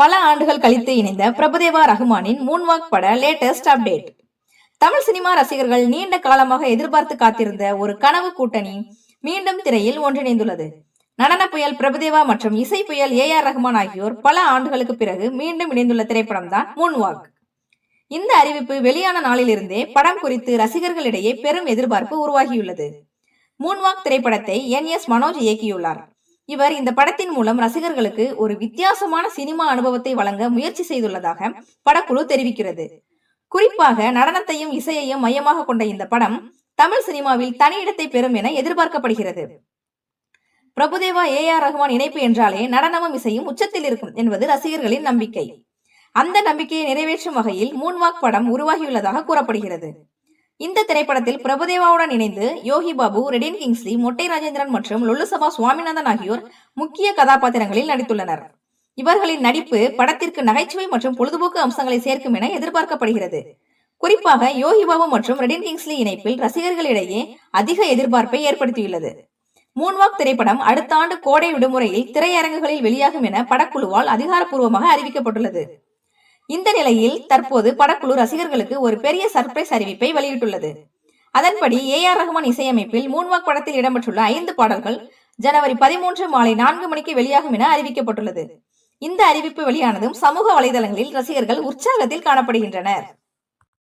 பல ஆண்டுகள் கழித்து இணைந்த பிரபுதேவா ரஹ்மானின் மூன்வாக் பட லேட்டஸ்ட் அப்டேட் தமிழ் சினிமா ரசிகர்கள் நீண்ட காலமாக எதிர்பார்த்து காத்திருந்த ஒரு கனவு கூட்டணி மீண்டும் திரையில் ஒன்றிணைந்துள்ளது. நடன புயல் பிரபுதேவா மற்றும் இசை புயல் ஏ ஆர் ரஹ்மான் ஆகியோர் பல ஆண்டுகளுக்கு பிறகு மீண்டும் இணைந்துள்ள திரைப்படம் தான் மூன்வாக் இந்த அறிவிப்பு வெளியான நாளிலிருந்தே படம் குறித்து ரசிகர்களிடையே பெரும் எதிர்பார்ப்பு உருவாகியுள்ளது. மூன்வாக் திரைப்படத்தை என் எஸ் மனோஜ் இயக்கியுள்ளார். இவர் இந்த படத்தின் மூலம் ரசிகர்களுக்கு ஒரு வித்தியாசமான சினிமா அனுபவத்தை வழங்க முயற்சி செய்துள்ளதாக படக்குழு தெரிவிக்கிறது. குறிப்பாக நடனத்தையும் இசையையும் மையமாக கொண்ட இந்த படம் தமிழ் சினிமாவில் தனி இடத்தை பெறும் என எதிர்பார்க்கப்படுகிறது. பிரபுதேவா ஏ ஆர் ரஹ்மான் இணைப்பு என்றாலே நடனமும் இசையும் உச்சத்தில் இருக்கும் என்பது ரசிகர்களின் நம்பிக்கை. அந்த நம்பிக்கையை நிறைவேற்றும் வகையில் மூன்வாக் படம் உருவாகியுள்ளதாக கூறப்படுகிறது. இந்த திரைப்படத்தில் பிரபுதேவாவுடன் இணைந்து யோகி பாபு ரெடின் கிங்ஸ்லி மொட்டை ராஜேந்திரன் மற்றும் லொல்லுசபா சுவாமிநாதன் ஆகியோர் முக்கிய கதாபாத்திரங்களில் நடித்துள்ளனர். இவர்களின் நடிப்பு படத்திற்கு நகைச்சுவை மற்றும் பொழுதுபோக்கு அம்சங்களை சேர்க்கும் என எதிர்பார்க்கப்படுகிறது. குறிப்பாக யோகி பாபு மற்றும் ரெடின் கிங்ஸ்லி இணைப்பில் ரசிகர்களிடையே அதிக எதிர்பார்ப்பை ஏற்படுத்தியுள்ளது. மூன்வாக் திரைப்படம் அடுத்த ஆண்டு கோடை விடுமுறையில் திரையரங்குகளில் வெளியாகும் என படக்குழுவால் அதிகாரப்பூர்வமாக அறிவிக்கப்பட்டுள்ளது. இந்த நிலையில் தற்போது படக்குழு ரசிகர்களுக்கு ஒரு பெரிய சர்ப்ரைஸ் அறிவிப்பை வெளியிட்டுள்ளது. அதன்படி ஏ ஆர் ரஹ்மான் இசையமைப்பில் மூன்வாக் படத்தில் இடம்பெற்றுள்ள ஐந்து பாடல்கள் ஜனவரி பதிமூன்று மாலை நான்கு மணிக்கு வெளியாகும் என அறிவிக்கப்பட்டுள்ளது. இந்த அறிவிப்பு வெளியானதும் சமூக வலைதளங்களில் ரசிகர்கள் உற்சாகத்தில் காணப்படுகின்றனர்.